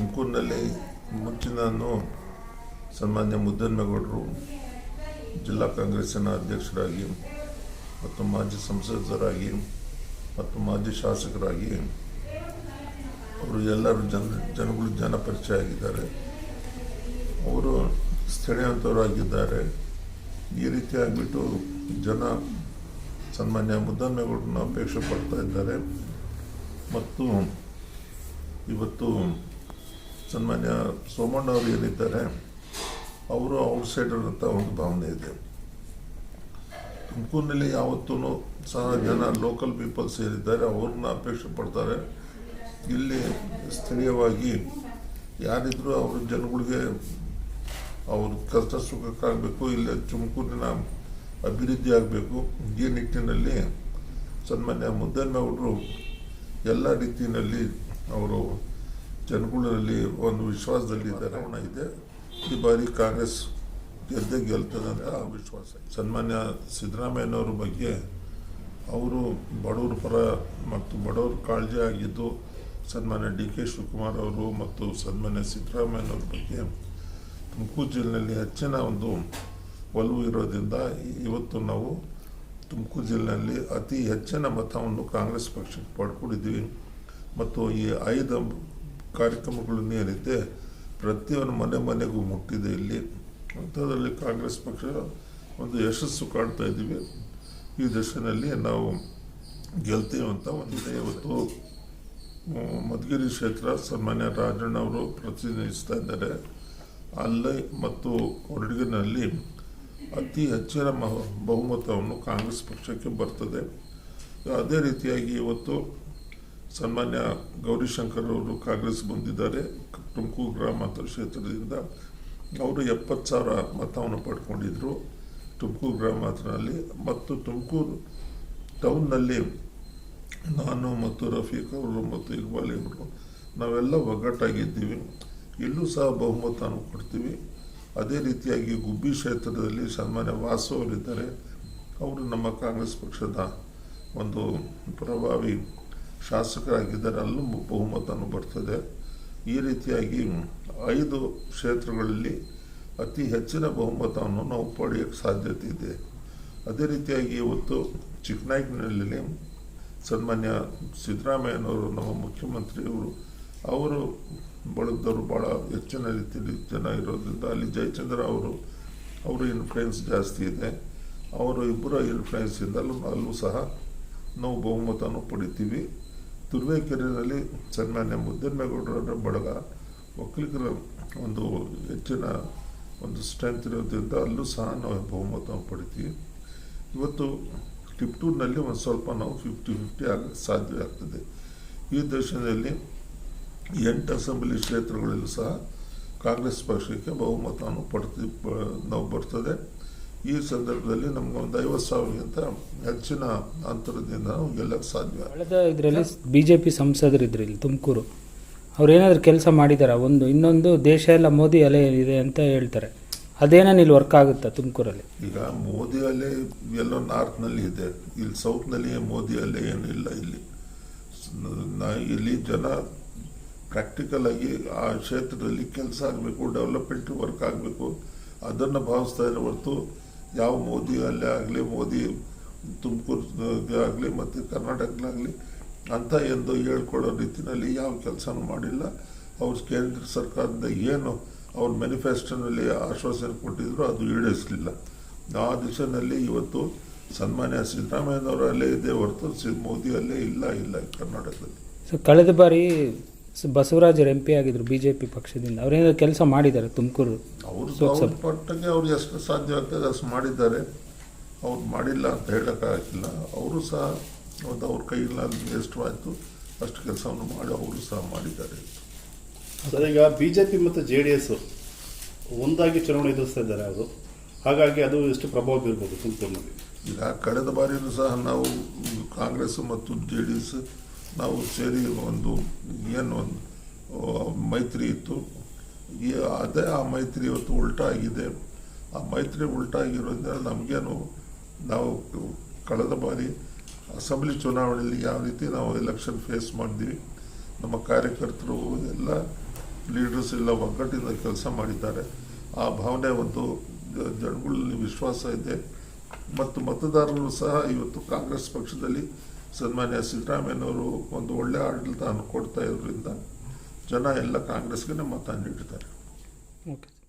ತುಮಕೂರಿನಲ್ಲಿ ಮುಂಚಿನ ಸನ್ಮಾನ್ಯ ಮುದ್ದನ್ಮೇಗೌಡರು ಜಿಲ್ಲಾ ಕಾಂಗ್ರೆಸ್ಸಿನ ಅಧ್ಯಕ್ಷರಾಗಿ ಮತ್ತು ಮಾಜಿ ಸಂಸದರಾಗಿ ಮತ್ತು ಮಾಜಿ ಶಾಸಕರಾಗಿ ಅವರು ಎಲ್ಲರೂ ಜನ ಜನಗಳು ಜನಪರಿಚಯ ಆಗಿದ್ದಾರೆ. ಅವರು ಸ್ಥಳೀಯಂತವರಾಗಿದ್ದಾರೆ ಈ ರೀತಿ ಆಗಿಬಿಟ್ಟು ಜನ ಸನ್ಮಾನ್ಯ ಮುದ್ದನ್ನಗೌಡರನ್ನ ಅಪೇಕ್ಷೆ ಪಡ್ತಾ ಇದ್ದಾರೆ. ಮತ್ತು ಇವತ್ತು ಸನ್ಮಾನ್ಯ ಸೋಮಣ್ಣ ಅವರು ಏನಿದ್ದಾರೆ, ಅವರು ಔಟ್ಸೈಡರ್ ಅಂತ ಒಂದು ಭಾವನೆ ಇದೆ. ತುಮಕೂರಿನಲ್ಲಿ ಯಾವತ್ತೂ ಸಹ ಜನ ಲೋಕಲ್ ಪೀಪಲ್ಸ್ ಏನಿದ್ದಾರೆ, ಅವ್ರನ್ನ ಅಪೇಕ್ಷೆ ಪಡ್ತಾರೆ. ಇಲ್ಲಿ ಸ್ಥಳೀಯವಾಗಿ ಯಾರಿದ್ರು ಅವ್ರ ಜನಗಳಿಗೆ ಅವ್ರ ಕಷ್ಟ ಸುಖಕ್ಕಾಗಬೇಕು ಇಲ್ಲಿ ತುಮಕೂರಿನ ಅಭಿವೃದ್ಧಿ ಆಗಬೇಕು ಈ ನಿಟ್ಟಿನಲ್ಲಿ ಸನ್ಮಾನ್ಯ ಮುದ್ದನ್ನವರು ಎಲ್ಲ ರೀತಿಯಲ್ಲಿ ಅವರು ಜನಗಳಲ್ಲಿ ಒಂದು ವಿಶ್ವಾಸದಲ್ಲಿ ಅವನ ಇದೆ. ಈ ಬಾರಿ ಕಾಂಗ್ರೆಸ್ ಗೆದ್ದೇ ಗೆಲ್ತದೆ ಅಂತ ವಿಶ್ವಾಸ ಸನ್ಮಾನ್ಯ ಸಿದ್ದರಾಮಯ್ಯನವ್ರ ಬಗ್ಗೆ ಅವರು ಬಡವ್ರ ಪರ ಮತ್ತು ಬಡವ್ರ ಕಾಳಜಿ ಆಗಿದ್ದು ಸನ್ಮಾನ್ಯ ಡಿ ಕೆ ಶಿವಕುಮಾರ್ ಅವರು ಮತ್ತು ಸನ್ಮಾನ್ಯ ಸಿದ್ದರಾಮಯ್ಯನವ್ರ ಬಗ್ಗೆ ತುಮಕೂರು ಜಿಲ್ಲೆಯಲ್ಲಿ ಹೆಚ್ಚಿನ ಒಂದು ಒಲವು ಇರೋದ್ರಿಂದ ಇವತ್ತು ನಾವು ತುಮಕೂರು ಜಿಲ್ಲೆಯಲ್ಲಿ ಅತಿ ಹೆಚ್ಚಿನ ಮತವನ್ನು ಕಾಂಗ್ರೆಸ್ ಪಕ್ಷಕ್ಕೆ ಪಡ್ಕೊಂಡಿದ್ದೀವಿ. ಮತ್ತು ಈ ಐದು ಕಾರ್ಯಕ್ರಮಗಳನ್ನು ಏನಿದೆ ಪ್ರತಿಯೊಂದು ಮನೆ ಮನೆಗೂ ಮುಟ್ಟಿದೆ ಇಲ್ಲಿ. ಅಂಥದ್ರಲ್ಲಿ ಕಾಂಗ್ರೆಸ್ ಪಕ್ಷ ಒಂದು ಯಶಸ್ಸು ಕಾಣ್ತಾ ಇದ್ದೀವಿ. ಈ ದಶನಲ್ಲಿ ನಾವು ಗೆಲ್ತೀವಿ ಅಂತ ಒಂದಿದೆ. ಇವತ್ತು ಮಧುಗಿರಿ ಕ್ಷೇತ್ರ ಸನ್ಮಾನ್ಯ ರಾಜಣ್ಣ ಅವರು ಪ್ರತಿನಿಧಿಸ್ತಾ ಇದ್ದಾರೆ. ಅಲ್ಲಿ ಮತ್ತು ಹೊರಡಿಗಿನಲ್ಲಿ ಅತಿ ಹೆಚ್ಚಿನ ಬಹುಮತವನ್ನು ಕಾಂಗ್ರೆಸ್ ಪಕ್ಷಕ್ಕೆ ಬರ್ತದೆ. ಅದೇ ರೀತಿಯಾಗಿ ಇವತ್ತು ಸನ್ಮಾನ್ಯ ಗೌರಿಶಂಕರ್ ಅವರು ಕಾಂಗ್ರೆಸ್ ಬಂದಿದ್ದಾರೆ. ತುಮಕೂರು ಗ್ರಾಮಾಂತರ ಕ್ಷೇತ್ರದಿಂದ ಅವರು ಎಪ್ಪತ್ತು ಸಾವಿರ ಮತವನ್ನು ಪಡ್ಕೊಂಡಿದ್ರು ತುಮಕೂರು ಗ್ರಾಮಾಂತರದಲ್ಲಿ. ಮತ್ತು ತುಮಕೂರು ಟೌನ್ನಲ್ಲಿ ನಾನು ಮತ್ತು ರಫೀಕ್ ಅವರು ಮತ್ತು ಇಕ್ಬಾಲಿ ಅವರು ನಾವೆಲ್ಲ ಒಗ್ಗಟ್ಟಾಗಿದ್ದೀವಿ. ಇಲ್ಲೂ ಸಹ ಬಹುಮತವನ್ನು ಕೊಡ್ತೀವಿ. ಅದೇ ರೀತಿಯಾಗಿ ಗುಬ್ಬಿ ಕ್ಷೇತ್ರದಲ್ಲಿ ಸನ್ಮಾನ್ಯ ವಾಸು ಅವರಿದ್ದಾರೆ. ಅವರು ನಮ್ಮ ಕಾಂಗ್ರೆಸ್ ಪಕ್ಷದ ಒಂದು ಪ್ರಭಾವಿ ಶಾಸಕರಾಗಿದ್ದಾರೆ ಅಲ್ಲೂ ಬಹುಮತನೂ ಬರ್ತದೆ. ಈ ರೀತಿಯಾಗಿ ಐದು ಕ್ಷೇತ್ರಗಳಲ್ಲಿ ಅತಿ ಹೆಚ್ಚಿನ ಬಹುಮತವನ್ನು ನಾವು ಪಡೆಯೋಕ್ಕೆ ಸಾಧ್ಯತೆ ಇದೆ. ಅದೇ ರೀತಿಯಾಗಿ ಇವತ್ತು ಚಿಕ್ಕನಾಯಕನಹಳ್ಳಿಯಲ್ಲಿ ಸನ್ಮಾನ್ಯ ಸಿದ್ದರಾಮಯ್ಯನವರು, ನಮ್ಮ ಮುಖ್ಯಮಂತ್ರಿಯವರು, ಅವರು ಬಳಗದವರು ಭಾಳ ಹೆಚ್ಚಿನ ರೀತಿಯಲ್ಲಿ ಜನ ಇರೋದ್ರಿಂದ ಅಲ್ಲಿ ಜಯಚಂದ್ರ ಅವರು, ಅವರ ಇನ್ಫ್ಲುಯೆನ್ಸ್ ಜಾಸ್ತಿ ಇದೆ. ಅವರು ಇಬ್ಬರ ಇನ್ಫ್ಲುಯೆನ್ಸಿಂದ ಅಲ್ಲೂ ಸಹ ನಾವು ಬಹುಮತವನ್ನು ಪಡಿತೀವಿ. ತುರುವೇಕೆರೆಯಲ್ಲಿ ಸನ್ಮಾನ್ಯ ಮುದ್ದನ್ಮೇಗೌಡರ ಬಳಗ ಒಕ್ಕಲಿಗರ ಒಂದು ಹೆಚ್ಚಿನ ಒಂದು ಸ್ಟ್ರೆಂತ್ ಇರೋದ್ರಿಂದ ಅಲ್ಲೂ ಸಹ ನಾವು ಬಹುಮತವನ್ನು ಪಡಿತೀವಿ. ಇವತ್ತು ಟಿಪ್ಟೂರ್ನಲ್ಲಿ ಒಂದು ಸ್ವಲ್ಪ ನಾವು ಫಿಫ್ಟಿ ಫಿಫ್ಟಿ ಆಗ ಸಾಧ್ಯ ಆಗ್ತದೆ. ಈ ದೇಶದಲ್ಲಿ ಎಂಟು ಅಸೆಂಬ್ಲಿ ಕ್ಷೇತ್ರಗಳಲ್ಲೂ ಸಹ ಕಾಂಗ್ರೆಸ್ ಪಕ್ಷಕ್ಕೆ ಬಹುಮತವನ್ನು ಪಡ್ತೀವಿ ನಾವು ಬರ್ತದೆ. ಈ ಸಂದರ್ಭದಲ್ಲಿ ನಮ್ಗೆ ಒಂದು ಐವತ್ತು ಸಾವಿರಕ್ಕಿಂತ ಹೆಚ್ಚಿನ ಅಂತರದಿಂದ ನಾವು ಗೆಲ್ಲಕ್ಕೆ ಸಾಧ್ಯ. ಕಳೆದ ಇದರಲ್ಲಿ ಬಿ ಜೆ ಪಿ ಸಂಸದರಿದ್ರು ಇಲ್ಲಿ ತುಮಕೂರು. ಅವ್ರು ಏನಾದರೂ ಕೆಲಸ ಮಾಡಿದಾರ? ಒಂದು ಇನ್ನೊಂದು ದೇಶ ಎಲ್ಲ ಮೋದಿ ಅಲೆ ಇದೆ ಅಂತ ಹೇಳ್ತಾರೆ. ಅದೇನೇನು ಇಲ್ಲಿ ವರ್ಕ್ ಆಗುತ್ತಾ ತುಮಕೂರಲ್ಲಿ? ಈಗ ಮೋದಿ ಅಲೆ ಎಲ್ಲೋ ನಾರ್ತ್ನಲ್ಲಿ ಇದೆ. ಇಲ್ಲಿ ಸೌತ್ನಲ್ಲಿ ಮೋದಿ ಅಲೆ ಏನಿಲ್ಲ ಇಲ್ಲಿ. ಇಲ್ಲಿ ಜನ ಪ್ರಾಕ್ಟಿಕಲ್ ಆಗಿ ಆ ಕ್ಷೇತ್ರದಲ್ಲಿ ಕೆಲಸ ಆಗಬೇಕು ಡೆವಲಪ್ಮೆಂಟ್ ವರ್ಕ್ ಆಗಬೇಕು ಅದನ್ನು ಭಾವಿಸ್ತಾ ಇರೋ ಹೊರತು ಯಾವ ಮೋದಿ ಅಲ್ಲೇ ಆಗಲಿ, ಮೋದಿ ತುಮಕೂರು ಆಗಲಿ ಮತ್ತು ಕರ್ನಾಟಕದಾಗಲಿ ಅಂತ ಎಂದು ಹೇಳ್ಕೊಳ್ಳೋ ರೀತಿಯಲ್ಲಿ ಯಾವ ಕೆಲಸನೂ ಮಾಡಿಲ್ಲ. ಅವ್ರ ಕೇಂದ್ರ ಸರ್ಕಾರದಿಂದ ಏನು ಅವ್ರ ಮ್ಯಾನಿಫೆಸ್ಟೋನಲ್ಲಿ ಆಶ್ವಾಸನೆ ಕೊಟ್ಟಿದ್ರು ಅದು ಈಡೇರಿಸಲಿಲ್ಲ. ಆ ದಿಶೆಯಲ್ಲಿ ಇವತ್ತು ಸನ್ಮಾನ್ಯ ಸಿದ್ದರಾಮಯ್ಯನವರು ಅಲ್ಲೇ ಇದೆ ಹೊರತು ಮೋದಿ ಅಲ್ಲೇ ಇಲ್ಲ ಇಲ್ಲ ಕರ್ನಾಟಕದಲ್ಲಿ. ಸರ್, ಕಳೆದ ಬಾರಿ ಬಸವರಾಜರು ಎಂ ಪಿ ಆಗಿದ್ರು ಬಿ ಜೆ ಪಿ ಪಕ್ಷದಿಂದ. ಅವ್ರೇನಾದ್ರು ಕೆಲಸ ಮಾಡಿದ್ದಾರೆ ತುಮಕೂರು ಅವರು ಸೋತ್ಸ- ಅವ್ರ ಪಟ್ಟಕ್ಕೆ ಅವ್ರು ಎಷ್ಟು ಸಾಧ್ಯ ಆಗ್ತದೆ ಅಷ್ಟು ಮಾಡಿದ್ದಾರೆ. ಅವ್ರು ಮಾಡಿಲ್ಲ ಅಂತ ಹೇಳೋಕ್ಕಾಗಿಲ್ಲ ಅವರು ಸಹ ಒಂದು ಅವ್ರ ಕೈಯಲ್ಲಿ ಎಷ್ಟು ಆಯಿತು. ಅಷ್ಟು ಕೆಲಸವನ್ನು ಮಾಡಿ ಅವರು ಸಹ ಮಾಡಿದ್ದಾರೆ. ಸರ್ ಈಗ ಬಿ ಜೆ ಪಿ ಮತ್ತು ಜೆ ಡಿ ಎಸ್ ಒಂದಾಗಿ ಚುನಾವಣೆ ಎದುರಿಸ್ತಾ ಇದ್ದಾರೆ ಅದು. ಹಾಗಾಗಿ ಅದು ಎಷ್ಟು ಪ್ರಭಾವ ಬೀರ್ಬೋದು ತುಮಕೂರಿನಲ್ಲಿ? ಈಗ ಕಳೆದ ಬಾರಿಯೂ ಸಹ ನಾವು ಕಾಂಗ್ರೆಸ್ ಮತ್ತು ಜೆ ಡಿ ಎಸ್ ನಾವು ಸೇರಿ ಒಂದು ಏನು ಒಂದು ಮೈತ್ರಿ ಇತ್ತು. ಅದೇ ಆ ಮೈತ್ರಿ ಇವತ್ತು ಉಲ್ಟಾಗಿದೆ. ಆ ಮೈತ್ರಿ ಉಲ್ಟಾಗಿರೋದ್ರಿಂದ ನಮಗೇನು ನಾವು ಕಳೆದ ಬಾರಿ ಅಸೆಂಬ್ಲಿ ಚುನಾವಣೆಯಲ್ಲಿ ಯಾವ ರೀತಿ ನಾವು ಎಲೆಕ್ಷನ್ ಫೇಸ್ ಮಾಡಿದ್ವಿ, ನಮ್ಮ ಕಾರ್ಯಕರ್ತರು ಎಲ್ಲ ಲೀಡರ್ಸ್ ಎಲ್ಲ ಒಗ್ಗಟ್ಟಿಂದ ಕೆಲಸ ಮಾಡಿದ್ದಾರೆ. ಆ ಭಾವನೆ ಒಂದು ಜನಗಳಲ್ಲಿ ವಿಶ್ವಾಸ ಇದೆ. ಮತ್ತು ಮತದಾರರು ಸಹ ಇವತ್ತು ಕಾಂಗ್ರೆಸ್ ಪಕ್ಷದಲ್ಲಿ ಸನ್ಮಾನ್ಯ ಸಿದ್ದರಾಮಯ್ಯನವರು ಒಂದು ಒಳ್ಳೆ ಆಡಳಿತ ಕೊಡ್ತಾ ಇರೋದ್ರಿಂದ ಜನ ಎಲ್ಲ ಕಾಂಗ್ರೆಸ್ಗೆ ಮತ ನೀಡಿದ್ದಾರೆ. ಓಕೆ.